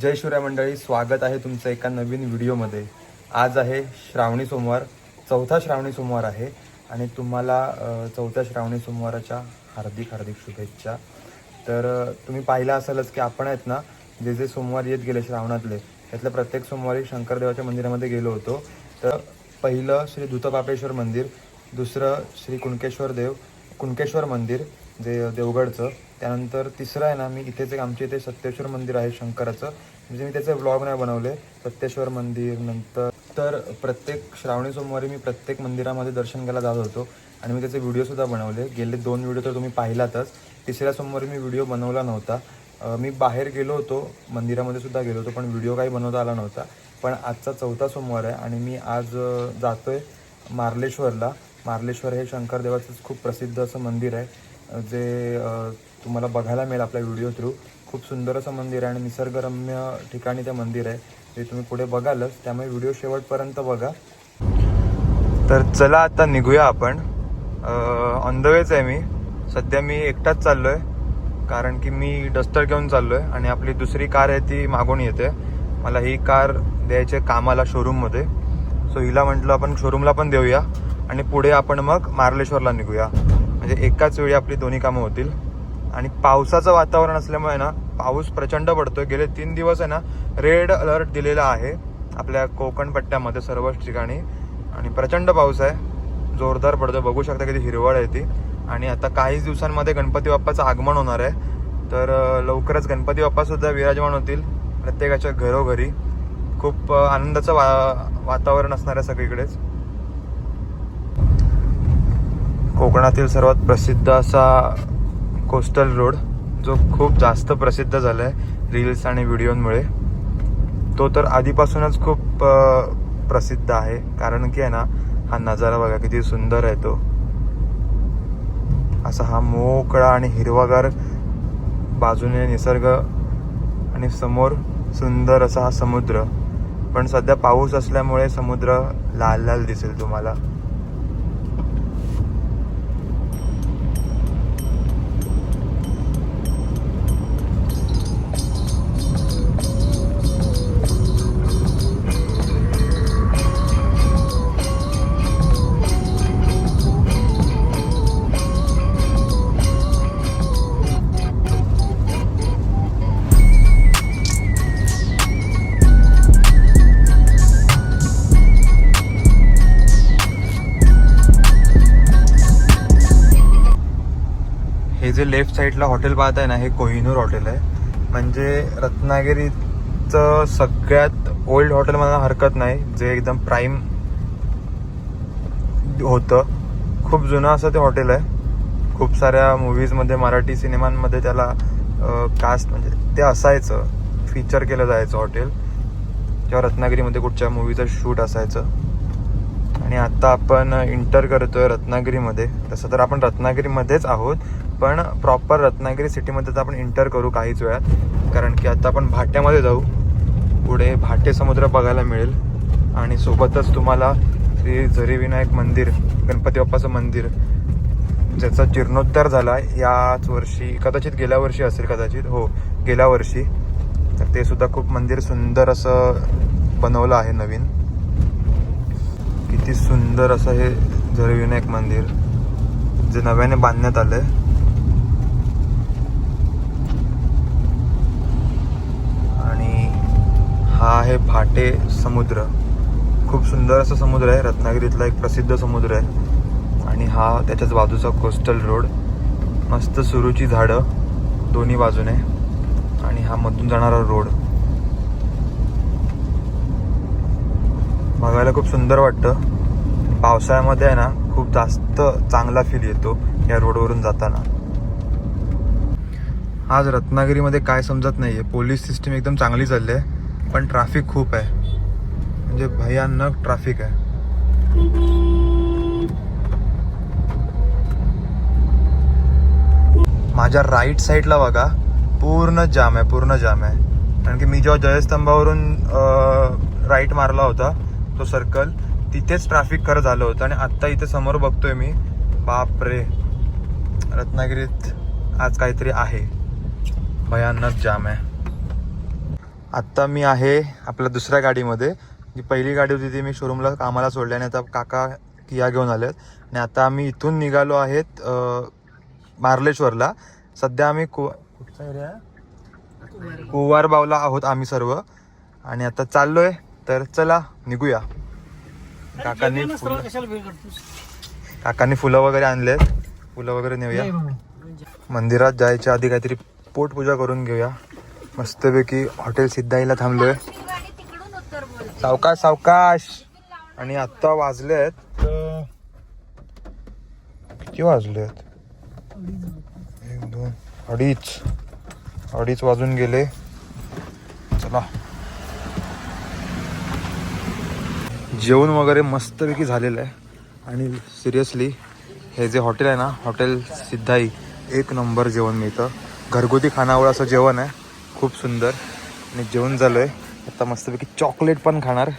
जय शिवराय मंडळी स्वागत आहे तुमचं एका नवीन व्हिडिओमध्ये. आज आहे श्रावणी सोमवार चौथा श्रावणी सोमवार आहे आणि तुम्हाला चौथ्या श्रावणी सोमवाराच्या हार्दिक हार्दिक शुभेच्छा. तर तुम्ही पाहिलं असेलच की आपण आहेत ना जे जे सोमवार येत गेले श्रावणातले त्यातल्या प्रत्येक सोमवारी शंकरदेवाच्या मंदिरामध्ये गेलो होतो. तर पहिलं श्री धुतपापेश्वर मंदिर दुसरं श्री कुणकेश्वर देव कुणकेश्वर मंदिर जे देवगडचं त्यानंतर तिसरं आहे ना मी इथेच एक आमच्या इथे सत्तेश्वर मंदिर आहे शंकराचं. म्हणजे मी त्याचे व्लॉग नाही बनवले सत्तेश्वर मंदिर नंतर तर प्रत्येक श्रावणी सोमवारी मी प्रत्येक मंदिरामध्ये दर्शन घ्यायला जात होतो. आणि मी त्याचे व्हिडिओसुद्धा बनवले. गेले दोन व्हिडिओ तर तुम्ही पाहिलातच. तिसऱ्या सोमवारी मी व्हिडिओ बनवला नव्हता. मी बाहेर गेलो होतो मंदिरामध्ये सुद्धा गेलो होतो पण व्हिडिओ काही बनवता आला नव्हता. पण आजचा चौथा सोमवार आहे आणि मी आज जातो जातोय मार्लेश्वरला. मार्लेश्वर हे शंकरदेवाचंच खूप प्रसिद्ध असं मंदिर आहे जे तुम्हाला बघायला मिळेल आपल्या व्हिडिओ थ्रू खूप सुंदर असं मंदिर आहे आणि निसर्गरम्य ठिकाणी ते मंदिर आहे. ते तुम्ही पुढे बघालच त्यामुळे व्हिडिओ शेवटपर्यंत बघा. तर चला आता निघूया आपण. ऑन द वेच आहे मी. सध्या मी एकटाच चाललोय कारण की मी डस्टर घेऊन चाललोय आणि आपली दुसरी कार आहे ती मागून येते. मला ही कार द्यायची आहे कामाला शोरूममध्ये सो हिला म्हटलं आपण शोरूमला पण देऊया आणि पुढे आपण मग मार्लेश्वरला निघूया. म्हणजे एकाच वेळी आपली दोन्ही कामं होतील. आणि पावसाचं वातावरण असल्यामुळे ना पाऊस प्रचंड पडतोय. गेले तीन दिवस आहे ना रेड अलर्ट दिलेला आहे. आपल्या कोकण पट्ट्यामध्ये सर्वच ठिकाणी. आणि प्रचंड पाऊस आहे. जोरदार पडतोय. बघू शकता किती हिरवळ आहे ती. आणि आता काहीच दिवसांमध्ये गणपती बाप्पाचं आगमन होणार आहे. तर लवकरच गणपती बाप्पासुद्धा विराजमान होतील. प्रत्येकाच्या घरोघरी. खूप आनंदाचं वा वातावरण असणार आहे सगळीकडेच. कोकणातील सर्वात प्रसिद्ध असा कोस्टल रोड जो खूप जास्त प्रसिद्ध झाला आहे रील्स आणि व्हिडिओंमुळे तो तर आधीपासूनच खूप प्रसिद्ध आहे. कारण की आहे ना हा नजारा बघा किती सुंदर आहे तो. असा हा मोकळा आणि हिरवागार बाजूने निसर्ग आणि समोर सुंदर असा हा समुद्र. पण सध्या पाऊस असल्यामुळे समुद्र लाल लाल दिसेल तुम्हाला. जे लेफ्ट साईडला हॉटेल पाहत आहे ना हे कोहिनूर हॉटेल आहे. म्हणजे रत्नागिरीचं सगळ्यात ओल्ड हॉटेल मला हरकत नाही जे एकदम प्राईम होतं. खूप जुनं असं ते हॉटेल आहे. खूप साऱ्या मूवीजमध्ये मराठी सिनेमांमध्ये त्याला कास्ट म्हणजे ते असायचं फीचर केलं जायचं हॉटेल. किंवा रत्नागिरीमध्ये कुठच्या मूवीचं शूट असायचं. आणि आत्ता आपण इंटर करतोय रत्नागिरीमध्ये. तसं तर आपण रत्नागिरीमध्येच आहोत. पण प्रॉपर रत्नागिरी सिटीमध्ये तर आपण इंटर करू काहीच वेळात. कारण की आता आपण भाट्यामध्ये जाऊ. पुढे भाटे समुद्र बघायला मिळेल. आणि सोबतच तुम्हाला श्री झरीविनायक मंदिर गणपती बाप्पाचं मंदिर ज्याचा जीर्णोद्धार झाला याच वर्षी कदाचित गेल्या वर्षी असेल कदाचित हो गेल्या वर्षी. तर ते सुद्धा खूप मंदिर सुंदर असं बनवलं आहे नवीन. किती सुंदर असं हे झरीविनायक मंदिर जे नव्याने बांधण्यात आलं आहे हा आहे भाटे समुद्र. खूप सुंदर असा समुद्र आहे. रत्नागिरीतला एक प्रसिद्ध समुद्र आहे. आणि हा त्याच्याच बाजूचा कोस्टल रोड मस्त सुरूची झाडं दोन्ही बाजूने. आणि हा मधून जाणारा रोड बघायला खूप सुंदर वाटतं. पावसाळ्यामध्ये आहे ना खूप जास्त चांगला फील येतो या रोडवरून जाताना. आज रत्नागिरीमध्ये काय समजत नाही आहे पोलीस सिस्टीम एकदम चांगली चालली आहे. पण ट्रॅफिक खूप आहे. म्हणजे भयानक ट्रॅफिक आहे. माझ्या राईट साईडला बघा पूर्ण जाम आहे पूर्ण जाम आहे. कारण की मी जेव्हा जयस्तंभावरून राईट मारला होता तो सर्कल तिथेच ट्रॅफिक खरं झालं होतं. आणि आत्ता इथे समोर बघतोय मी बाप रे रत्नागिरीत आज काहीतरी आहे. भयानक जाम आहे. आत्ता मी आहे आपल्या दुसऱ्या गाडीमध्ये. जी पहिली गाडी होती ती मी शोरूमला कामाला सोडली आणि आता काका किया घेऊन आलेत. आणि आता आम्ही इथून निघालो आहेत मार्लेश्वरला सध्या आम्ही कु कुठचा एरिया कुवारबावला आहोत आम्ही सर्व. आणि आता चाललोय तर चला निघूया. काकांनी काकांनी फुलं वगैरे आणलेत. फुलं वगैरे नेऊया. मंदिरात जायच्या आधी काहीतरी पोटपूजा करून घेऊया. मस्तपैकी हॉटेल सिद्धाईला थांबलोय. सावकाश सावकाश. आणि आत्ता वाजले आहेत किती वाजले आहेत एक दोन अडीच. अडीच वाजून गेले. चला. जेवण वगैरे मस्तपैकी झालेलं आहे. आणि सिरियसली हे जे हॉटेल आहे ना हॉटेल सिद्धाई एक नंबर जेवण मिळतं. घरगुती खानावळ असं जेवण आहे. खूप सुंदर आणि जेवण झालं आहे आता मस्तपैकी चॉकलेट पण खाणार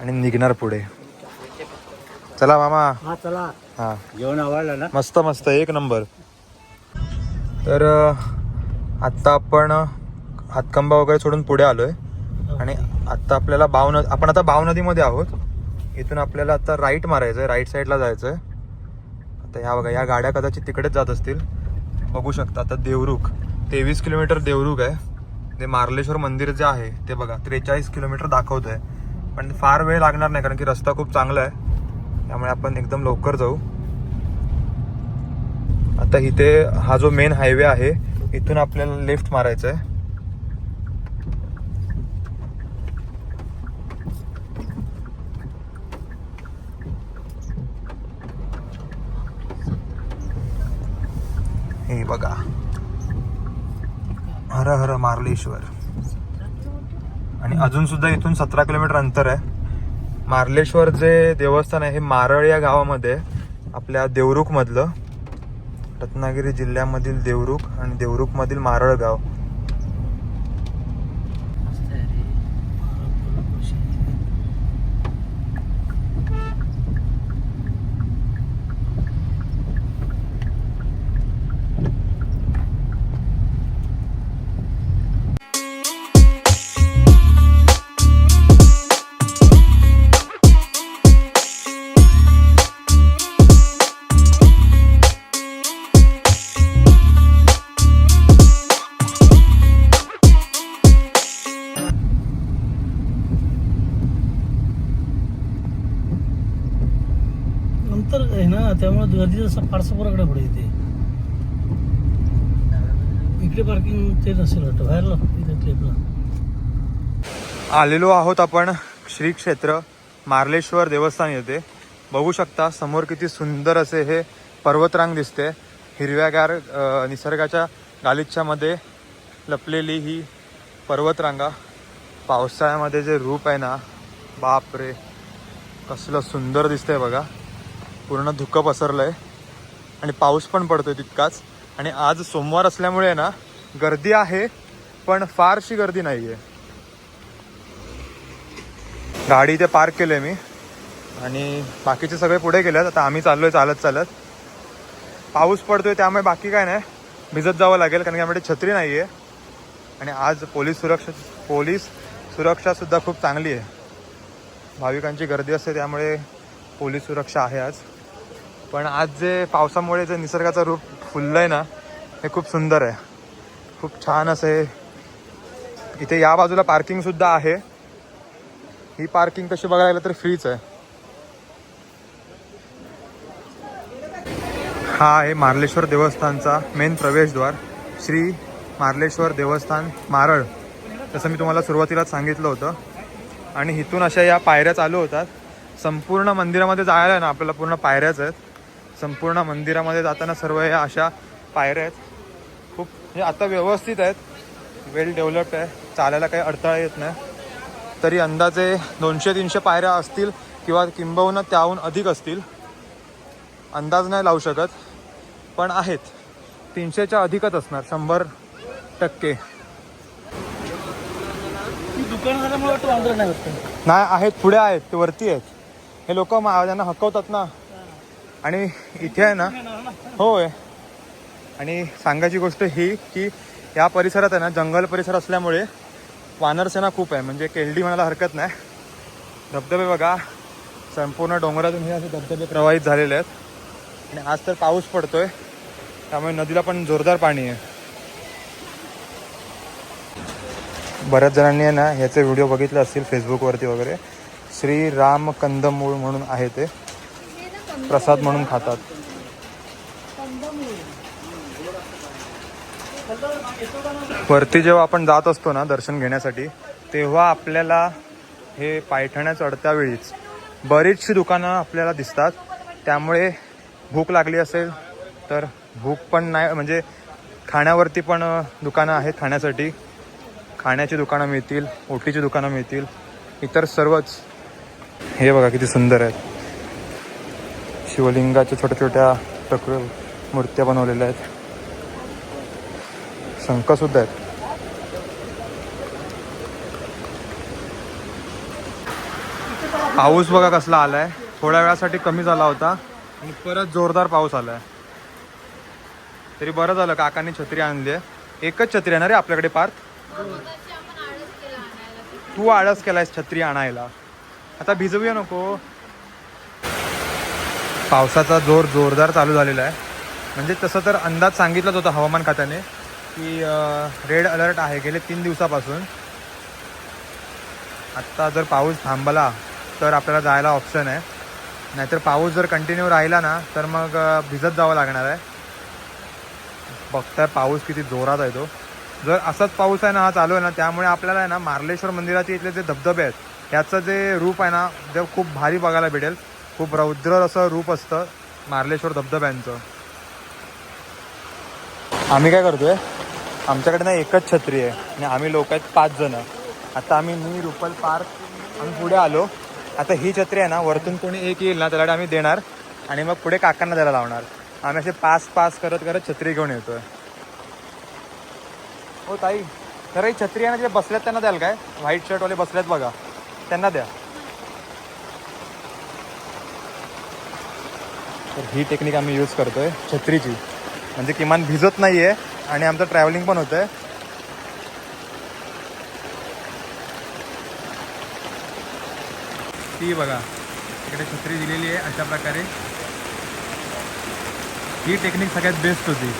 आणि निघणार पुढे. चला मामा. हा चला. हां. जेवण आवडलं ना? मस्त मस्त. एक नंबर. तर आत्ता आपण हातकंबा वगैरे सोडून पुढे आलोय. आणि आत्ता आपल्याला बाव नदी आपण आता बाव नदीमध्ये आहोत. इथून आपल्याला आता राईट मारायचं आहे राईट साईडला जायचं आहे आता ह्या बघा या गाड्या कदाचित तिकडेच जात असतील. बघू शकता. आता देवरुख तेवीस किलोमीटर देवरुख आहे. ते मार्लेश्वर मंदिर जे आहे ते बघा त्रेचाळीस किलोमीटर दाखवत आहे पण फार वेळ लागणार नाही कारण की रस्ता खूप चांगला आहे. त्यामुळे आपण एकदम लवकर जाऊ. आता इथे हा जो मेन हायवे आहे इथून आपल्याला लेफ्ट मारायचं आहे हे बघा. हर हर मार्लेश्वर. आणि अजून सुद्धा इथून सतरा किलोमीटर अंतर आहे. मार्लेश्वर जे देवस्थान आहे हे मारळ या गावामध्ये आपल्या देवरुखमधलं. रत्नागिरी जिल्ह्यामधील देवरुख आणि देवरुखमधील मारळ गाव. असं पुढे इथे इकडे पार्किंग ते नसेल वाटतं बाहेरला इथे क्लेपला आलेलो आहोत आपण श्री क्षेत्र मार्लेश्वर देवस्थान येथे. बघू शकता समोर किती सुंदर असे हे पर्वतरांग दिसते. हिरव्यागार निसर्गाच्या गालिच्छामध्ये लपलेली ही पर्वतरांगा. पावसाळ्यामध्ये जे रूप आहे ना बाप रे कसलं सुंदर दिसतंय बघा. पूर्ण धुकं पसरलं आहे आणि पाऊस पण पडतोय तितकाच. आणि आज सोमवार असल्यामुळे ना गर्दी आहे पण फारशी गर्दी नाही आहे गाडी इथे पार्क केली आहे मी. आणि बाकीचे सगळे पुढे गेलेत. आता आम्ही चाललोय चालत चालत. पाऊस पडतोय त्यामुळे बाकी काय नाही. भिजत जावं लागेल कारण की आमच्याकडे छत्री नाही आहे आणि आज पोलीस सुरक्षा पोलीस सुरक्षासुद्धा खूप चांगली आहे. भाविकांची गर्दी असते त्यामुळे पोलीस सुरक्षा आहे आज. पण आज जे पावसामुळे जे निसर्गाचं रूप फुललं आहे ना हे खूप सुंदर आहे. खूप छान असं हे इथे या बाजूला पार्किंगसुद्धा आहे. ही पार्किंग कशी बघायला गेलं तर फ्रीच आहे. हा आहे मार्लेश्वर देवस्थानचा मेन प्रवेशद्वार. श्री मार्लेश्वर देवस्थान मारळ. तसं मी तुम्हाला सुरुवातीलाच सांगितलं होतं. आणि इथून अशा या पायऱ्या चालू होतात. संपूर्ण मंदिरामध्ये जायला ना आपल्याला पूर्ण पायऱ्याच आहेत. संपूर्ण मंदिरामध्ये जाताना सर्व या अशा पायऱ्या आहेत. खूप म्हणजे आता व्यवस्थित आहेत. वेल डेव्हलप्ड आहे. चालायला काही अडथळा येत नाही. तरी अंदाजे दोनशे तीनशे पायऱ्या असतील किंवा किंबहुना त्याहून अधिक असतील. अंदाज नाही लावू शकत. पण आहेत. तीनशेच्या अधिकच असणार. शंभर टक्के. नाही आहेत. पुढे आहेत. ते वरती आहेत. हे लोक त्यांना हकवतात ना आणि इथे आहे ना होय. आणि सांगायची गोष्ट ही की या परिसरात आहे ना जंगल परिसर असल्यामुळे वानरसेना खूप आहे. म्हणजे केलडी म्हणायला हरकत नाही. धबधबे बघा. संपूर्ण डोंगरातून हे असे धबधबे प्रवाहित झालेले आहेत. आणि आज तर पाऊस पडतोय. त्यामुळे नदीला पण जोरदार पाणी आहे. बऱ्याच जणांनी आहे ना ह्याचे व्हिडिओ बघितले असतील फेसबुकवरती वगैरे. श्री राम कंदमूळ म्हणून आहे ते. प्रसाद म्हणून खातात. वरती जेव्हा आपण जात असतो ना दर्शन घेण्यासाठी तेव्हा आपल्याला हे पायठण्या चढत्या वेळीच बरीचशी दुकानं आपल्याला दिसतात. त्यामुळे भूक लागली असेल तर भूक पण नाही म्हणजे खाण्यावरती पण दुकानं आहेत खाण्यासाठी. खाण्याची दुकानं मिळतील ओटीची दुकानं मिळतील इतर सर्वच. हे बघा किती सुंदर आहेत. शिवलिंगाच्या छोट्या छोट्या प्रकृ मूर्त्या बनवलेल्या आहेत. शंख आहेत. पाऊस बघा कसला आलाय. थोड्या वेळासाठी कमी झाला होता. आणि परत जोरदार पाऊस आलाय. तरी बरं झालं काकांनी छत्री आणली आहे. एकच छत्री आहे ना रे आपल्याकडे पार्थ? तू आळस केलायस छत्री आणायला. आता भिजवूया नको. पावसाचा जोर जोरदार चालू झालेला आहे. म्हणजे तसं तर अंदाज सांगितलाच होता हवामान खात्याने की रेड अलर्ट आहे. गेले तीन दिवसापासून. आत्ता जर पाऊस थांबला तर आपल्याला जायला ऑप्शन आहे. नाहीतर पाऊस जर कंटिन्यू राहिला ना तर मग भिजत जावं लागणार आहे. बघताय पाऊस किती जोरात आहे तो. जर असाच पाऊस आहे ना हा चालू आहे ना त्यामुळे आपल्याला आहे ना मार्लेश्वर मंदिराचे इथले जे धबधबे आहेत याचं जे रूप आहे ना ते खूप भारी बघायला भेटेल. खूप रौद्र असं रूप असतं मार्लेश्वर धबधब्यांचं. आम्ही काय करतोय? आमच्याकडे ना एकच छत्री आहे आणि आम्ही लोक आहेत पाच जण. आता आम्ही मी रुपल पार्क आम्ही पुढे आलो. आता ही छत्री आहे ना वरतून कोणी एक येईल ना त्याला आम्ही देणार आणि मग पुढे काकांना द्यायला लावणार. आम्ही असे पास पास करत करत छत्री घेऊन येतोय. हो ताई खरं ही छत्री आहे ना जे बसल्यात त्यांना द्याल काय? व्हाईट शर्टवाले बसल्यात बघा. त्यांना द्या. तर ही टेक्निक आम्ही यूज करतोय छत्रीची. म्हणजे किमान भिजत नाहीये आणि आमचं ट्रॅव्हलिंग पण होतंय. ती बघा इकडे छत्री दिलेली आहे अशा प्रकारे. ही टेक्निक सगळ्यात बेस्ट होती.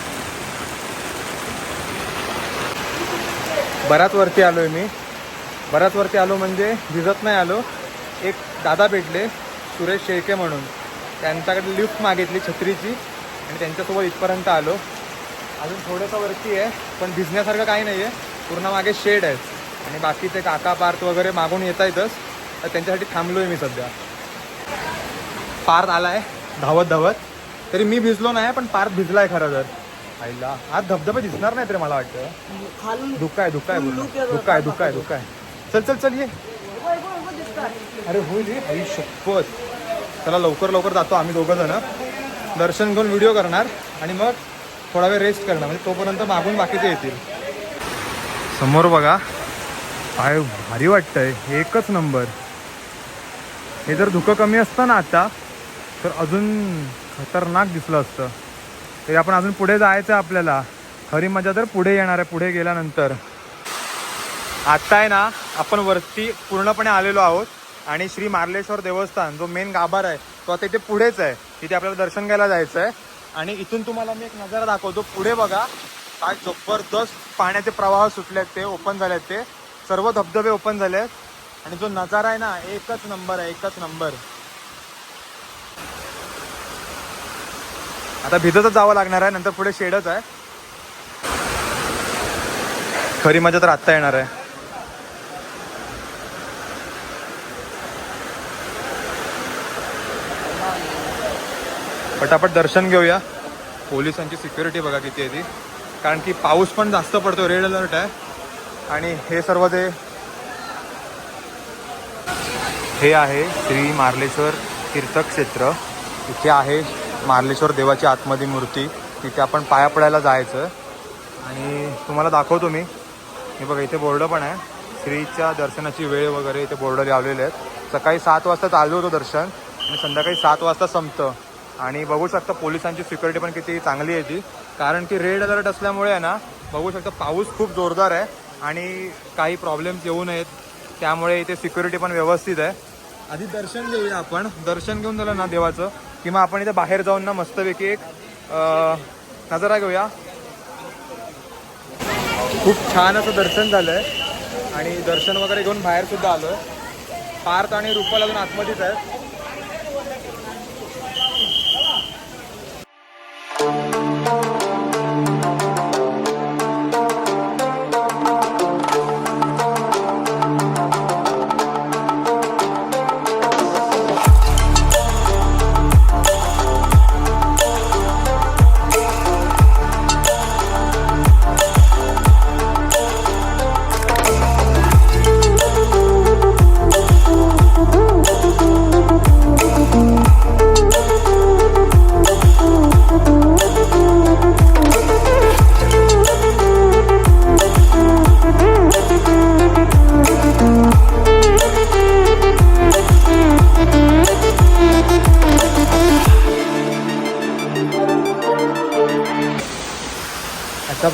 बराच वरती आलोय मी. बराच वरती आलो म्हणजे भिजत नाही आलो. एक दादा भेटले सुरेश शेळके म्हणून. त्यांच्याकडे लिफ्ट मागितली छत्रीची आणि त्यांच्यासोबत इथपर्यंत आलो. अजून थोडंसं वरती आहे पण भिजण्यासारखं काही नाही आहे पूर्ण मागे शेड आहेत. आणि बाकीचे काका पार्थ वगैरे मागून येता येतच तर त्यांच्यासाठी थांबलोय मी सध्या. पार्थ आलाय धावत धावत. तरी मी भिजलो नाही पण पार्थ भिजलाय खरं तर. आईला आज धबधबे दिसणार नाही तरी मला वाटतं. खालून धुका आहे धुका आहे पूर्ण. धुका आहे धुका आहे धुका आहे चल चल चल ये. अरे होईल हे आई शपथ. चला लवकर लवकर जातो आम्ही दोघं जण. दर्शन घेऊन व्हिडिओ करणार आणि मग थोडा वेळ रेस्ट करणार. म्हणजे तोपर्यंत मागून बाकीचे येतील. समोर बघा. काय भारी वाटतंय. एकच नंबर हे जर धुकं कमी असतं ना आता तर अजून खतरनाक दिसलं असतं. तरी आपण अजून पुढे जायचं आहे आपल्याला. खरी मजा तर पुढे येणार आहे पुढे गेल्यानंतर. आत्ता आहे ना आपण वरती पूर्णपणे आलेलो आहोत. आणि श्री मार्लेश्वर देवस्थान जो मेन गाभार आहे तो आता इथे पुढेच आहे. तिथे आपल्याला दर्शन घ्यायला जायचं आहे आणि इथून तुम्हाला मी एक नजारा दाखवतो. पुढे बघा काय जबरदस्त पाण्याचे प्रवाह सुटले आहेत ते ओपन झाले आहेत ते. सर्व धबधबे ओपन झाले आहेत आणि जो नजारा आहे ना एकच नंबर आहे एकच नंबर आता भिजतच जावं लागणार आहे नंतर पुढे शेडच आहे. खरी मजा तर आत्ता येणार आहे. पटापट दर्शन घेऊया. पोलिसांची सिक्युरिटी बघा किती आहे ती. कारण की पाऊस पण जास्त पडतो रेड अलर्ट आहे. आणि हे सर्व जे हे आहे श्री मार्लेश्वर तीर्थक्षेत्र. इथे आहे मार्लेश्वर देवाची आतमध्ये मूर्ती. तिथे आपण पाया पडायला जायचं. आणि तुम्हाला दाखवतो मी. हे बघा इथे बोर्ड पण आहे. श्रीच्या दर्शनाची वेळ वगैरे इथे बोर्ड लावलेले आहेत. सकाळी सात वाजता चालू होतं दर्शन. आणि संध्याकाळी सात वाजता संपतं. आणि बघू शकता पोलिसांची सिक्युरिटी पण किती चांगली आहे ती. कारण की रेड अलर्ट असल्यामुळे आहे ना बघू शकता पाऊस खूप जोरदार आहे आणि काही प्रॉब्लेम्स येऊ नयेत. त्यामुळे इथे सिक्युरिटी पण व्यवस्थित आहे. आधी दर्शन घेऊया आपण. दर्शन घेऊन झालं ना देवाचं किंवा आपण इथे बाहेर जाऊन ना मस्तपैकी एक नजरा नजारा घेऊया. खूप छान असं दर्शन झालंय. आणि दर्शन वगैरे घेऊन बाहेर सुद्धा आलोय. पार्थ आणि रुपाल अजून आतमध्येच आहेत.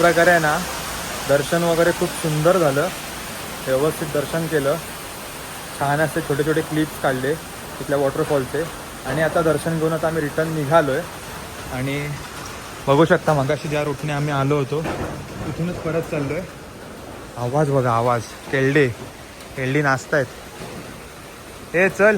प्रकारे आहे ना दर्शन वगैरे खूप सुंदर झालं. व्यवस्थित दर्शन केलं. छान असे छोटे छोटे क्लिप्स काढले तिथल्या वॉटरफॉलचे आणि आता दर्शन घेऊन आता आम्ही रिटर्न निघालो आहे आणि बघू शकता मगाशी ज्या रूटने आम्ही आलो होतो तिथूनच परत चाललो आहे आवाज बघा आवाज. केल्डे केल्डी नाचतायत. ए चल.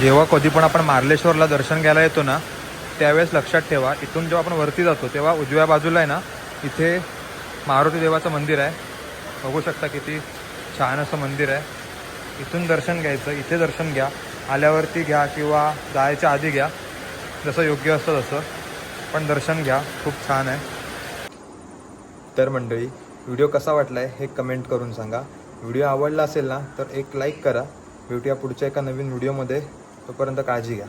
जेव्हा कधी पण आपण मार्लेश्वरला दर्शन घ्यायला येतो ना त्यावेळेस लक्षात ठेवा इथून जेव्हा आपण वरती जातो तेव्हा उजव्या बाजूला आहे ना इथे मारुती देवाचं मंदिर आहे. बघू शकता किती छान असं मंदिर आहे. इथून दर्शन घ्यायचं इथे दर्शन घ्या. आल्यावरती घ्या किंवा जायच्या आधी घ्या. जसं योग्य असतं तसं. पण दर्शन घ्या खूप छान आहे. तर मंडळी व्हिडिओ कसा वाटला आहे हे कमेंट करून सांगा. व्हिडिओ आवडला असेल ना तर एक लाईक करा. भेटूया पुढच्या एका नवीन व्हिडिओमध्ये. तोपर्यंत काळजी घ्या.